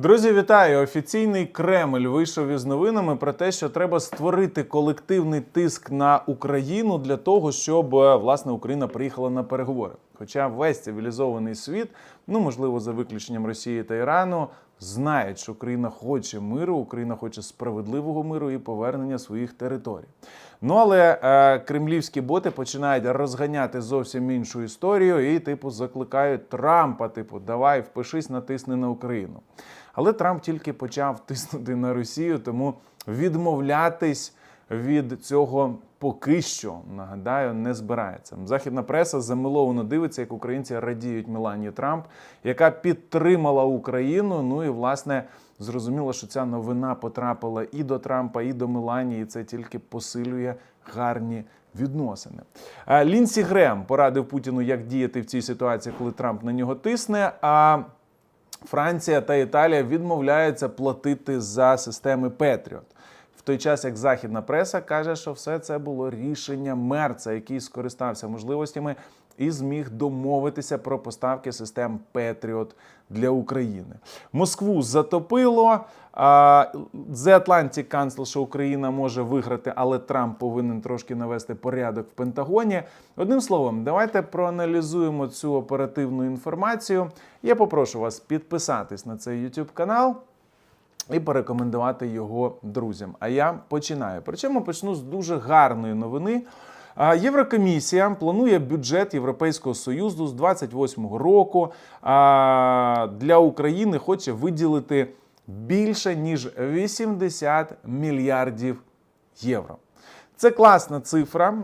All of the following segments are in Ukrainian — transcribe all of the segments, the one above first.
Друзі, вітаю! Офіційний Кремль вийшов із новинами про те, що треба створити колективний тиск на Україну для того, щоб е, власне Україна приїхала на переговори. Хоча весь цивілізований світ, ну можливо, за виключенням Росії та Ірану, знають, що Україна хоче миру, Україна хоче справедливого миру і повернення своїх територій. Ну але е, кремлівські боти починають розганяти зовсім іншу історію і, типу, закликають Трампа, типу, давай впишись, натисни на Україну. Але Трамп тільки почав тиснути на Росію, тому відмовлятись від цього поки що нагадаю не збирається. Західна преса замиловано дивиться, як українці радіють Меланії Трамп, яка підтримала Україну. Ну і власне зрозуміло, що ця новина потрапила і до Трампа, і до Меланії. і Це тільки посилює гарні. Відносини Лінсі Грем порадив Путіну, як діяти в цій ситуації, коли Трамп на нього тисне. А Франція та Італія відмовляються платити за системи Петріот. В той час, як західна преса каже, що все це було рішення Мерца, який скористався можливостями і зміг домовитися про поставки систем Петріот для України. Москву затопило. The Atlantic Council, що Україна може виграти, але Трамп повинен трошки навести порядок в Пентагоні. Одним словом, давайте проаналізуємо цю оперативну інформацію. Я попрошу вас підписатись на цей YouTube канал і порекомендувати його друзям. А я починаю. Причому почну з дуже гарної новини. Єврокомісія планує бюджет Європейського союзу з 28-го року. А, Для України хоче виділити більше ніж 80 мільярдів євро. Це класна цифра.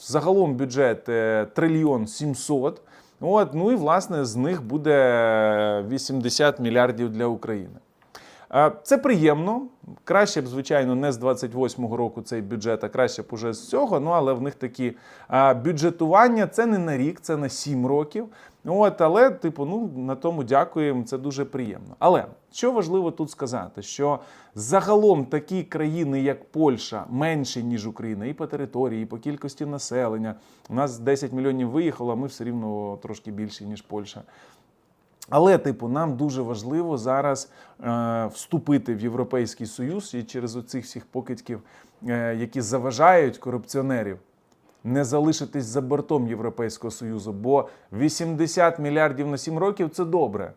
Загалом бюджет е, трильйон 700. От, ну і власне з них буде 80 мільярдів для України. Е, Це приємно. Краще б, звичайно, не з 28-го року цей бюджет, а краще б уже з цього. Ну але в них такі е, бюджетування це не на рік, це на 7 років. От, але, типу, ну на тому дякуємо. Це дуже приємно. Але що важливо тут сказати, що загалом такі країни, як Польща, менші ніж Україна, і по території, і по кількості населення. У нас 10 мільйонів виїхало, а ми все рівно трошки більші, ніж Польща. Але, типу, нам дуже важливо зараз е, вступити в Європейський Союз і через оцих всіх покидьків, е, які заважають корупціонерів, не залишитись за бортом Європейського Союзу, бо 80 мільярдів на 7 років це добре.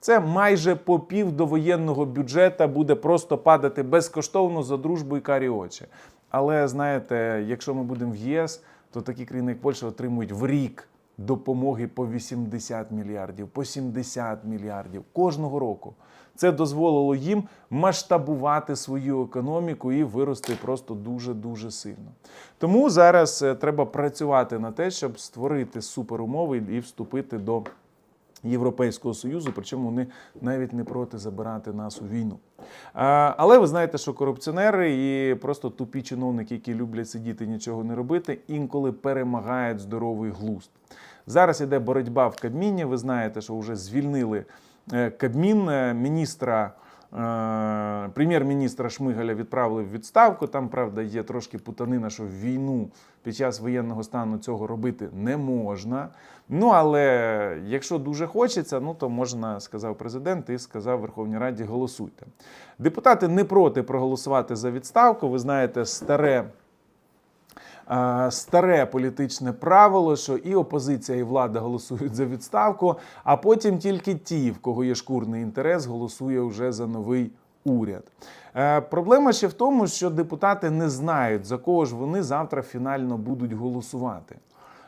Це майже по пів довоєнного бюджета буде просто падати безкоштовно за дружбу і карі очі. Але знаєте, якщо ми будемо в ЄС, то такі країни, як Польща, отримують в рік допомоги по 80 мільярдів, по 70 мільярдів кожного року. Це дозволило їм масштабувати свою економіку і вирости просто дуже дуже сильно. Тому зараз е, треба працювати на те, щоб створити суперумови і вступити до. Європейського союзу, причому вони навіть не проти забирати нас у війну. Але ви знаєте, що корупціонери і просто тупі чиновники, які люблять сидіти нічого не робити, інколи перемагають здоровий глузд. Зараз іде боротьба в Кабміні. Ви знаєте, що вже звільнили е, Кабмін е, міністра. Е, Прем'єр-міністра Шмигаля відправили в відставку. Там, правда, є трошки путанина, що війну під час воєнного стану цього робити не можна. Ну але якщо дуже хочеться, ну то можна, сказав президент, і сказав Верховній Раді, голосуйте. Депутати не проти проголосувати за відставку. Ви знаєте, старе. Е, Старе політичне правило, що і опозиція, і влада голосують за відставку, а потім тільки ті, в кого є шкурний інтерес, голосує вже за новий уряд. Е, Проблема ще в тому, що депутати не знають, за кого ж вони завтра фінально будуть голосувати.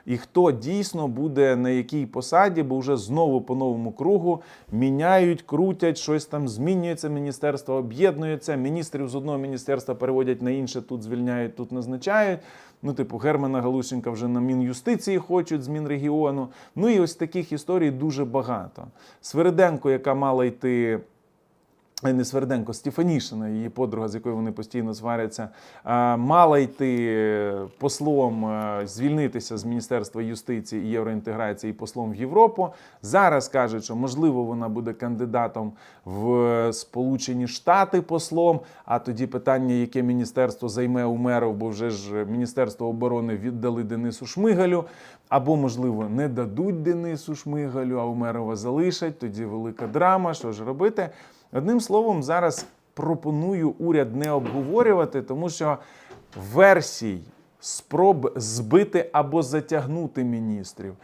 І хто дійсно буде на якій посаді, бо вже знову по новому кругу міняють, крутять, щось там змінюється. Міністерство об'єднується. Міністрів з одного міністерства переводять на інше, тут звільняють, тут назначають. Ну, типу, Германа Галусенка вже на Мін'юстиції хочуть з Мінрегіону. Ну і ось таких історій дуже багато. Свериденко, яка мала йти не Сверденко, Стефанішина, її подруга, з якою вони постійно сваряться, е, мала йти е, послом е, звільнитися з Міністерства юстиції і євроінтеграції послом в Європу. Зараз кажуть, що можливо вона буде кандидатом в Сполучені Штати послом. А тоді питання, яке міністерство займе Умеров, бо вже ж Міністерство оборони віддали Денису Шмигалю. Або, можливо, не дадуть Денису Шмигалю, а Умерова залишать. Тоді велика драма. Що ж робити? Одним словом, зараз пропоную уряд не обговорювати, тому що версій спроб збити або затягнути міністрів,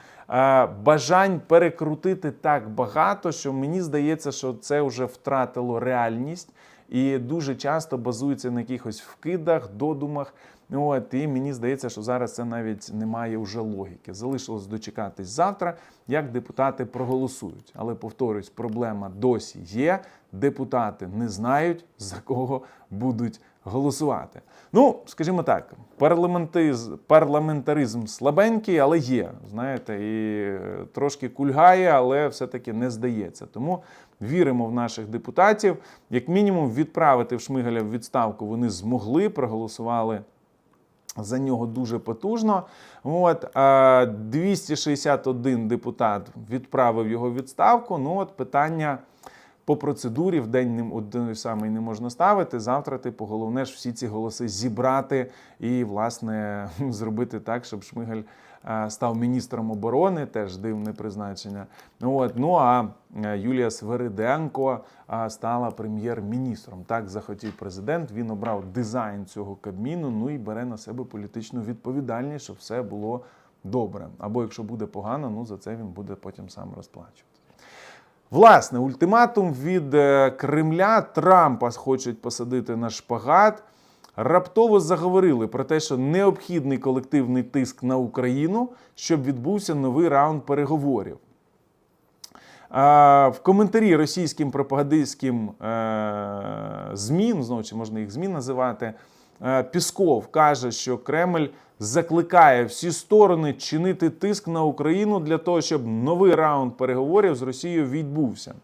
бажань перекрутити так багато, що мені здається, що це вже втратило реальність і дуже часто базується на якихось вкидах, додумах. От, і мені здається, що зараз це навіть не має вже логіки. Залишилось дочекатись завтра, як депутати проголосують. Але повторюсь, проблема досі є. Депутати не знають, за кого будуть голосувати. Ну, скажімо так, парламентаризм слабенький, але є. Знаєте, і е, трошки кульгає, але все-таки не здається. Тому віримо в наших депутатів. Як мінімум, відправити в Шмигаля в відставку вони змогли, проголосували за нього дуже потужно. От, 261 депутат відправив його відставку. Ну, от питання по процедурі в день ним один самий не можна ставити. Завтра, типу, головне ж всі ці голоси зібрати і, власне, зробити так, щоб Шмигаль став міністром оборони, теж дивне призначення. От, ну а е, Юлія Свериденко стала прем'єр-міністром. Так захотів президент. Він обрав дизайн цього кабміну. Ну і бере на себе політичну відповідальність, щоб все було добре. Або якщо буде погано, ну за це він буде потім сам розплачувати. Власне, ультиматум від е, Кремля Трампа хочуть посадити на шпагат. Раптово заговорили про те, що необхідний колективний тиск на Україну, щоб відбувся новий раунд переговорів. В коментарі російським пропагандистським е, ЗМІ, ну, знову чи можна їх ЗМІ називати, е, Пісков каже, що Кремль закликає всі сторони чинити тиск на Україну для того, щоб новий раунд переговорів з Росією відбувся.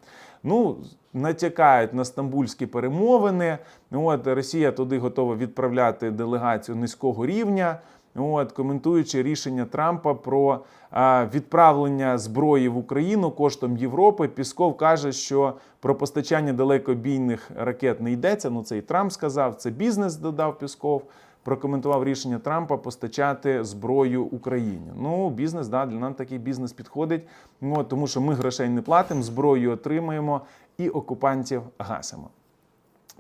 Ну, натякають на стамбульські перемовини. От Росія туди готова відправляти делегацію низького рівня. От, коментуючи рішення Трампа про а, відправлення зброї в Україну коштом Європи, Пісков каже, що про постачання далекобійних ракет не йдеться. Ну це і Трамп сказав. Це бізнес додав Пісков. Прокоментував рішення Трампа постачати зброю Україні. Ну, бізнес, да, для нам такий бізнес підходить. Ну, тому що ми грошей не платимо, зброю отримаємо і окупантів гасимо.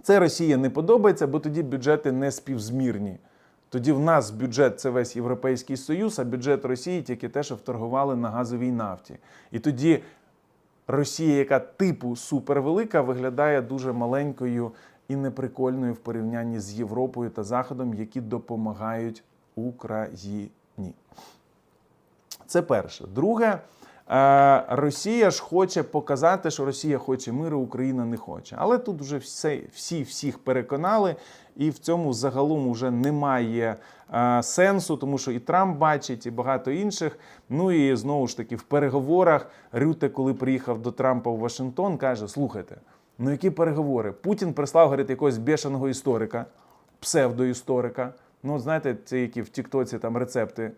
Це Росія не подобається, бо тоді бюджети не співзмірні. Тоді в нас бюджет це весь Європейський Союз, а бюджет Росії тільки те, що вторгували на газовій нафті. І тоді Росія, яка типу супервелика, виглядає дуже маленькою і неприкольною в порівнянні з Європою та Заходом, які допомагають Україні. Це перше. Друге, Росія ж хоче показати, що Росія хоче миру, Україна не хоче. Але тут вже все, всі всіх переконали, і в цьому загалом вже немає е, сенсу, тому що і Трамп бачить, і багато інших. Ну і знову ж таки в переговорах Рюте, коли приїхав до Трампа в Вашингтон, каже: слухайте. Ну, які переговори? Путін прислав, говорить, якогось бешеного історика, псевдоісторика. Ну, знаєте, ці, які в Тіктоці там рецепти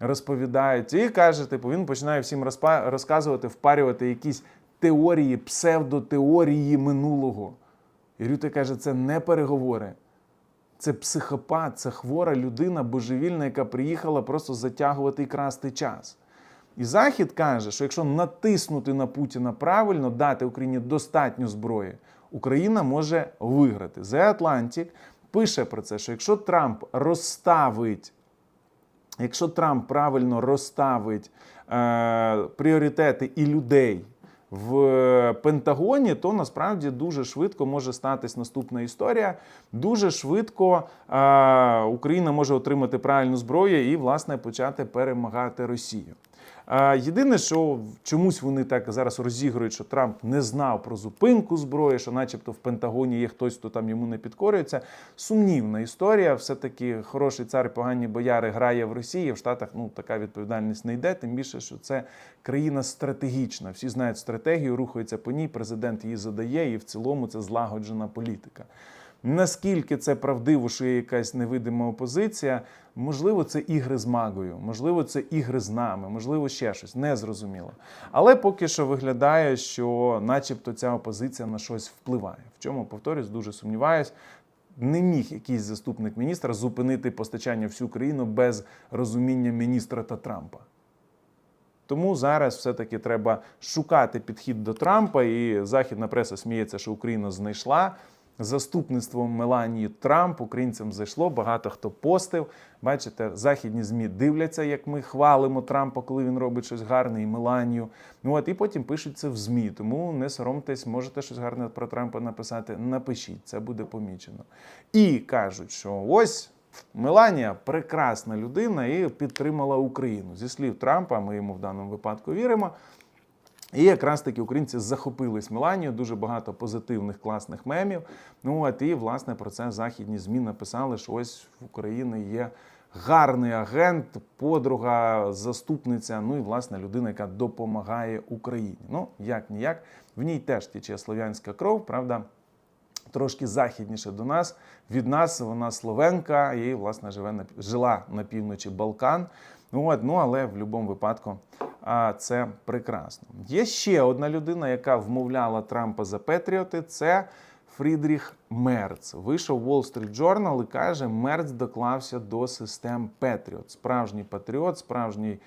розповідають. І каже, типу, він починає всім розпа- розказувати, впарювати якісь теорії, псевдотеорії минулого. І Рюте каже, це не переговори. Це психопат, це хвора людина, божевільна, яка приїхала просто затягувати і красти час. І Захід каже, що якщо натиснути на Путіна правильно, дати Україні достатньо зброї, Україна може виграти. The Atlantic пише про це, що якщо Трамп розставить, якщо Трамп правильно розставить е, пріоритети і людей в Пентагоні, то насправді дуже швидко може статись наступна історія. Дуже швидко е, Україна може отримати правильну зброю і, власне, почати перемагати Росію. А, єдине, що чомусь вони так зараз розігрують, що Трамп не знав про зупинку зброї, що, начебто, в Пентагоні є хтось, хто там йому не підкорюється. Сумнівна історія. Все-таки хороший цар, погані бояри грає в Росії. В Штатах ну така відповідальність не йде. Тим більше, що це країна стратегічна. Всі знають стратегію, рухаються по ній. Президент її задає, і в цілому це злагоджена політика. Наскільки це правдиво, що є якась невидима опозиція, можливо, це ігри з магою, можливо, це ігри з нами, можливо, ще щось незрозуміло. Але поки що виглядає, що, начебто, ця опозиція на щось впливає. В чому повторюсь, дуже сумніваюсь. Не міг якийсь заступник міністра зупинити постачання всю країну без розуміння міністра та Трампа. Тому зараз все-таки треба шукати підхід до Трампа, і західна преса сміється, що Україна знайшла. Заступництвом Меланії Трамп українцям зайшло. Багато хто постив. Бачите, західні змі дивляться, як ми хвалимо Трампа, коли він робить щось гарне, і Меланію. Ну от і потім пишуть це в змі. Тому не соромтесь, можете щось гарне про Трампа написати. Напишіть, це буде помічено. І кажуть, що ось. Меланія прекрасна людина і підтримала Україну. Зі слів Трампа, ми йому в даному випадку віримо. І якраз таки українці захопились Меланією, дуже багато позитивних класних мемів. Ну от і власне про це західні змі написали, що ось в Україні є гарний агент, подруга, заступниця. Ну і власне людина, яка допомагає Україні. Ну як ніяк, в ній теж тече слов'янська кров, правда. Трошки західніше до нас. Від нас вона словенка і, власне, живе на жила на півночі Балкан. Ну, от, ну але в будь-якому випадку а, це прекрасно. Є ще одна людина, яка вмовляла Трампа за Петріоти. Це Фрідріх Мерц. Вийшов Wall Street Journal і каже, Мерц доклався до систем Петріот. Справжній патріот, справжній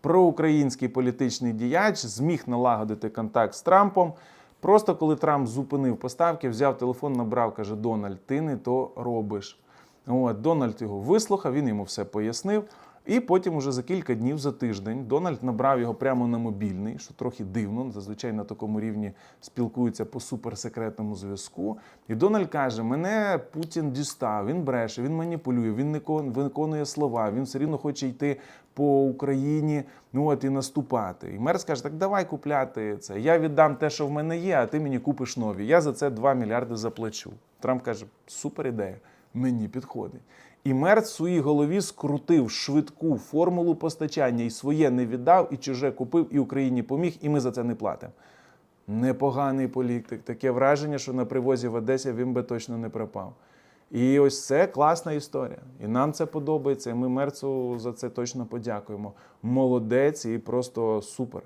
проукраїнський політичний діяч, зміг налагодити контакт з Трампом. Просто коли Трамп зупинив поставки, взяв телефон, набрав, каже: Дональд, ти не то робиш. От, Дональд його вислухав, він йому все пояснив. І потім, уже за кілька днів, за тиждень, Дональд набрав його прямо на мобільний, що трохи дивно. Зазвичай на такому рівні спілкуються по суперсекретному зв'язку. І Дональд каже: Мене Путін дістав, він бреше, він маніпулює, він не виконує слова, він все рівно хоче йти по Україні, ну от і наступати. І мер скаже: так давай купляти це. Я віддам те, що в мене є, а ти мені купиш нові. Я за це 2 мільярди заплачу. Трамп каже: супер ідея, мені підходить. І мер в своїй голові скрутив швидку формулу постачання і своє не віддав, і чуже купив, і Україні поміг, і ми за це не платимо. Непоганий політик. Таке враження, що на привозі в Одесі він би точно не пропав. І ось це класна історія. І нам це подобається. І ми мерцу за це точно подякуємо. Молодець і просто супер.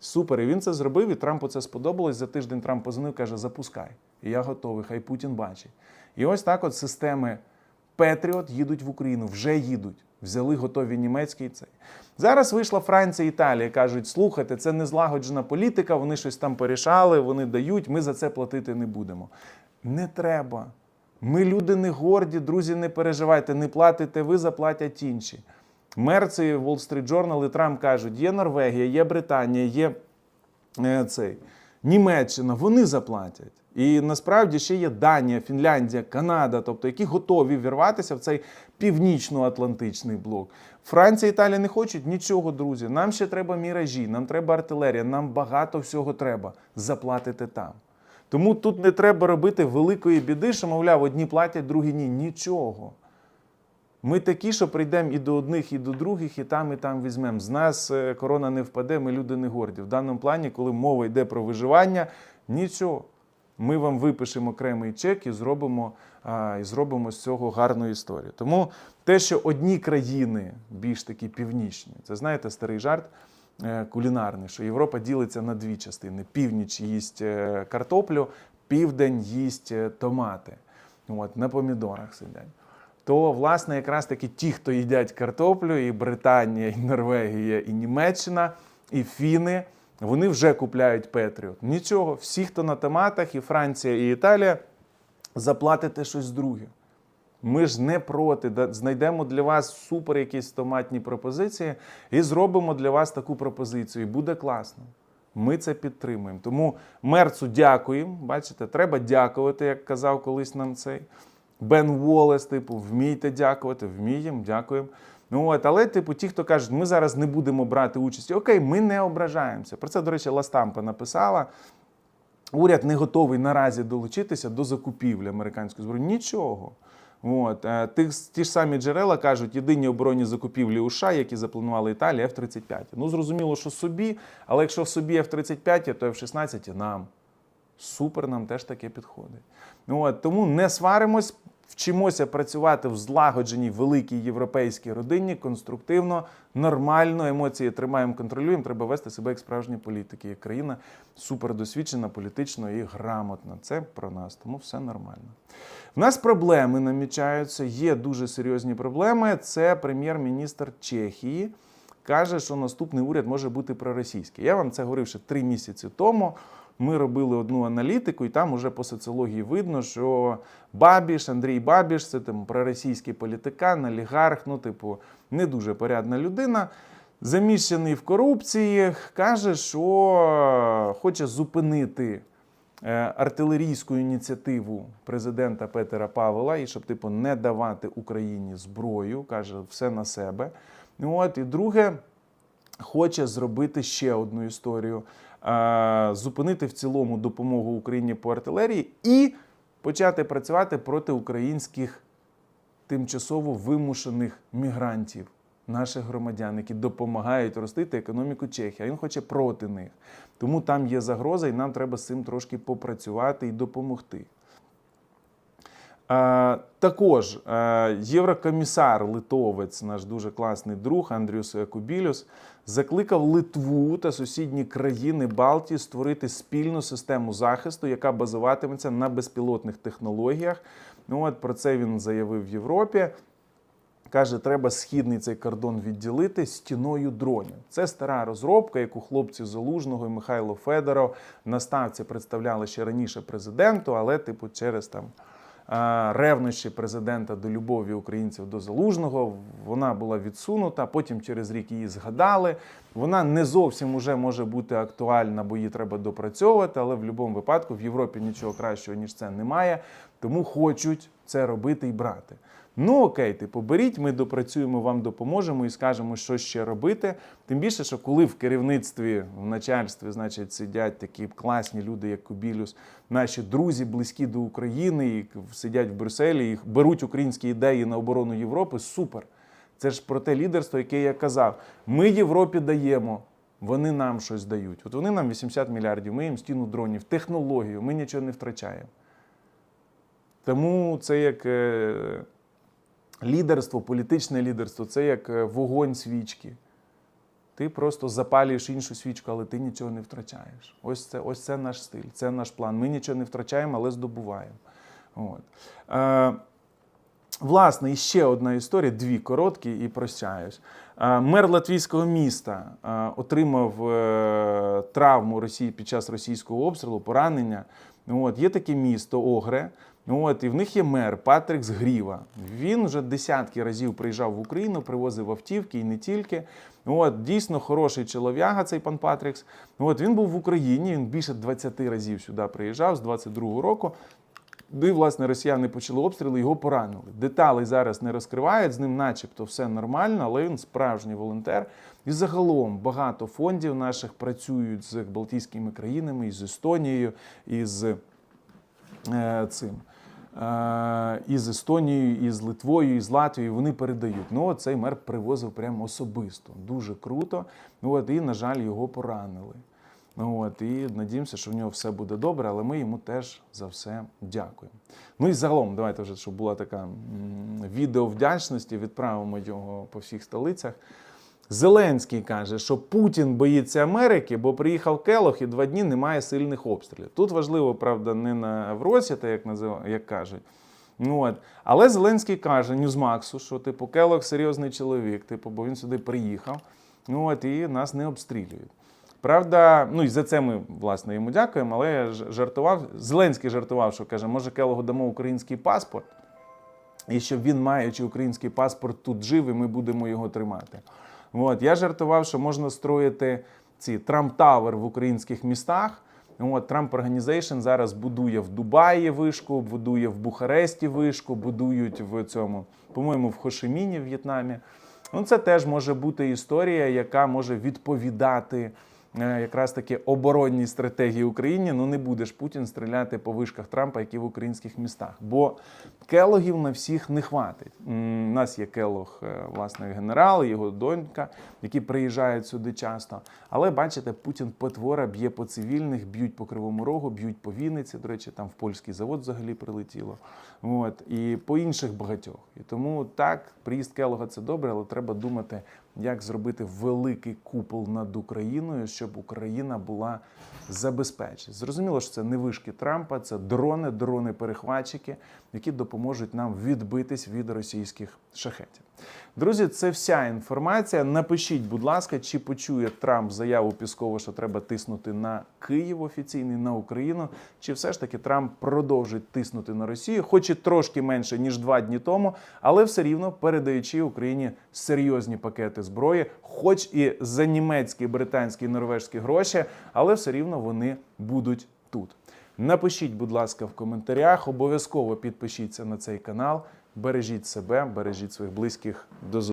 Супер. І він це зробив, і Трампу це сподобалось. За тиждень Трамп позвонив, каже: запускай. І я готовий, хай Путін бачить. І ось так от системи Петріот їдуть в Україну, вже їдуть. Взяли готові німецькі і цей. Зараз вийшла Франція Італія. Кажуть, слухайте, це не злагоджена політика, вони щось там порішали, вони дають, ми за це платити не будемо. Не треба. Ми люди не горді, друзі, не переживайте, не платите ви, заплатять інші. Мерці, Wall Street Journal і Трамп кажуть, є Норвегія, є Британія, є е, цей, Німеччина, вони заплатять. І насправді ще є Данія, Фінляндія, Канада, тобто які готові вірватися в цей північно-атлантичний блок. Франція, Італія не хочуть нічого, друзі. Нам ще треба міражі, нам треба артилерія, нам багато всього треба. Заплатити там. Тому тут не треба робити великої біди, що, мовляв, одні платять, другі ні. Нічого. Ми такі, що прийдемо і до одних, і до других, і там, і там візьмемо. З нас е, корона не впаде, ми люди не горді. В даному плані, коли мова йде про виживання, нічого. Ми вам випишемо окремий чек і зробимо, і зробимо з цього гарну історію. Тому те, що одні країни більш такі північні, це знаєте старий жарт е, кулінарний, що Європа ділиться на дві частини: північ їсть е, картоплю, південь їсть томати. От, на помідорах сидять. То, власне, якраз таки ті, хто їдять картоплю, і Британія, і Норвегія, і Німеччина, і Фіни, вони вже купляють Петріот. Нічого, всі, хто на томатах, і Франція, і Італія, заплатите щось друге. Ми ж не проти. Знайдемо для вас супер якісь томатні пропозиції і зробимо для вас таку пропозицію. І буде класно. Ми це підтримуємо. Тому мерцу дякуємо. Бачите, треба дякувати, як казав колись нам цей Бен Волес, типу, вмійте дякувати, вміємо, дякуємо. Ну от, але, типу, ті, хто кажуть, ми зараз не будемо брати участі, окей, ми не ображаємося. Про це, до речі, Ластампа написала. Уряд не готовий наразі долучитися до закупівлі американської зброї. Нічого. От. е, Ті, ті ж самі джерела кажуть, єдині оборонні закупівлі у США, які запланувала Італія, F-35. Ну, зрозуміло, що собі, але якщо собі F-35, то F-16 нам. Супер, нам теж таке підходить. Ну, От, тому не сваримось, вчимося працювати в злагодженій великій європейській родині, конструктивно, нормально, емоції тримаємо, контролюємо. Треба вести себе як справжні політики. Як країна супердосвідчена, політично і грамотна. Це про нас, тому все нормально. В нас проблеми намічаються, є дуже серйозні проблеми. Це прем'єр-міністр Чехії. Каже, що наступний уряд може бути проросійський. Я вам це говорив ще три місяці тому. Ми робили одну аналітику, і там уже по соціології видно, що Бабіш, Андрій Бабіш, це там проросійський політикан, олігарх, ну, типу, не дуже порядна людина. Заміщений в корупції, каже, що хоче зупинити е, артилерійську ініціативу президента Петера Павла, і щоб типу не давати Україні зброю, каже, все на себе. От, і друге, хоче зробити ще одну історію: зупинити в цілому допомогу Україні по артилерії і почати працювати проти українських тимчасово вимушених мігрантів, наших громадян, які допомагають ростити економіку Чехії. А він хоче проти них. Тому там є загроза, і нам треба з цим трошки попрацювати і допомогти. Е, Також е, єврокомісар литовець, наш дуже класний друг Андрюс Кубілюс, закликав Литву та сусідні країни Балтії створити спільну систему захисту, яка базуватиметься на безпілотних технологіях. Ну от про це він заявив в Європі. Каже, треба східний цей кордон відділити стіною дронів. Це стара розробка, яку хлопці Залужного і Михайло Федоров на ставці представляли ще раніше президенту, але, типу, через там ревнощі президента до любові українців до залужного вона була відсунута. Потім через рік її згадали. Вона не зовсім уже може бути актуальна, бо її треба допрацьовувати. Але в будь-якому випадку в Європі нічого кращого ніж це немає. Тому хочуть це робити і брати. Ну окей, типу, беріть, ми допрацюємо, вам допоможемо і скажемо, що ще робити. Тим більше, що коли в керівництві, в начальстві, значить, сидять такі класні люди, як Кубілюс, наші друзі, близькі до України, і сидять в Брюсселі, і беруть українські ідеї на оборону Європи. Супер. Це ж про те лідерство, яке я казав. Ми Європі даємо. Вони нам щось дають. От вони нам 80 мільярдів, ми їм стіну дронів, технологію, ми нічого не втрачаємо. Тому це як е, лідерство, політичне лідерство, це як е, вогонь свічки. Ти просто запалюєш іншу свічку, але ти нічого не втрачаєш. Ось це, ось це наш стиль, це наш план. Ми нічого не втрачаємо, але здобуваємо. От. Е, Власне, і ще одна історія, дві короткі, і прощаюсь. Е, Мер латвійського міста е, отримав травму Росії під час російського обстрілу, поранення. От, є таке місто Огре. От, і в них є мер Патрік Згріва. Він вже десятки разів приїжджав в Україну, привозив автівки і не тільки. От, дійсно хороший чолов'яга, цей пан Патрікс. От, він був в Україні, він більше 20 разів сюди приїжджав з 22-го року. І, власне, росіяни почали обстріли, його поранили. Деталей зараз не розкривають, з ним начебто все нормально, але він справжній волонтер. І загалом багато фондів наших працюють з Балтійськими країнами, і з Естонією, і з е, цим. Е, І з Естонією, і з Литвою, і з Латвією вони передають. Ну, цей мер привозив прямо особисто. Дуже круто. Ну, от, і, на жаль, його поранили. Ну, от, і надіємося, що в нього все буде добре, але ми йому теж за все дякуємо. Ну і загалом, давайте вже, щоб була така відео вдячності, відправимо його по всіх столицях. Зеленський каже, що Путін боїться Америки, бо приїхав Келох і два дні немає сильних обстрілів. Тут важливо, правда, не на Вросіта, як назив... як кажуть. Ну, от. Але Зеленський каже Ньюзмаксу, що типу Келох серйозний чоловік, типу, бо він сюди приїхав. Ну от і нас не обстрілюють. Правда, ну і за це ми власне йому дякуємо. Але я жартував. Зеленський жартував, що каже, може Келогу дамо український паспорт, і щоб він, маючи український паспорт, тут жив, і ми будемо його тримати. От, я жартував, що можна строїти ці Трамп Тавер в українських містах. От, Трамп Organization зараз будує в Дубаї вишку, будує в Бухаресті вишку, будують в цьому, по-моєму, в Хошиміні в В'єтнамі. Ну, це теж може бути історія, яка може відповідати якраз таки оборонній стратегії України. Ну не будеш Путін стріляти по вишках Трампа, які в українських містах. Бо келогів на всіх не хватить. У нас є келог, е, власне, генерал, його донька, які приїжджають сюди часто. Але бачите, Путін потвора б'є по цивільних, б'ють по кривому рогу, б'ють по Вінниці. До речі, там в польський завод взагалі прилетіло. От і по інших багатьох. І тому так, приїзд Келога це добре, але треба думати, як зробити великий купол над Україною, щоб Україна була забезпечена. Зрозуміло, що це не вишки Трампа, це дрони, дрони-перехватчики, які допоможуть нам відбитись від російських шахетів. Друзі, це вся інформація. Напишіть, будь ласка, чи почує Трамп заяву Піскова, що треба тиснути на Київ офіційний, на Україну, чи все ж таки Трамп продовжить тиснути на Росію, хоч і трошки менше ніж два дні тому, але все рівно передаючи Україні серйозні пакети зброї, хоч і за німецькі, британські, норвежські гроші, але все рівно вони будуть тут. Напишіть, будь ласка, в коментарях. Обов'язково підпишіться на цей канал. Бережіть себе, бережіть своїх близьких. До.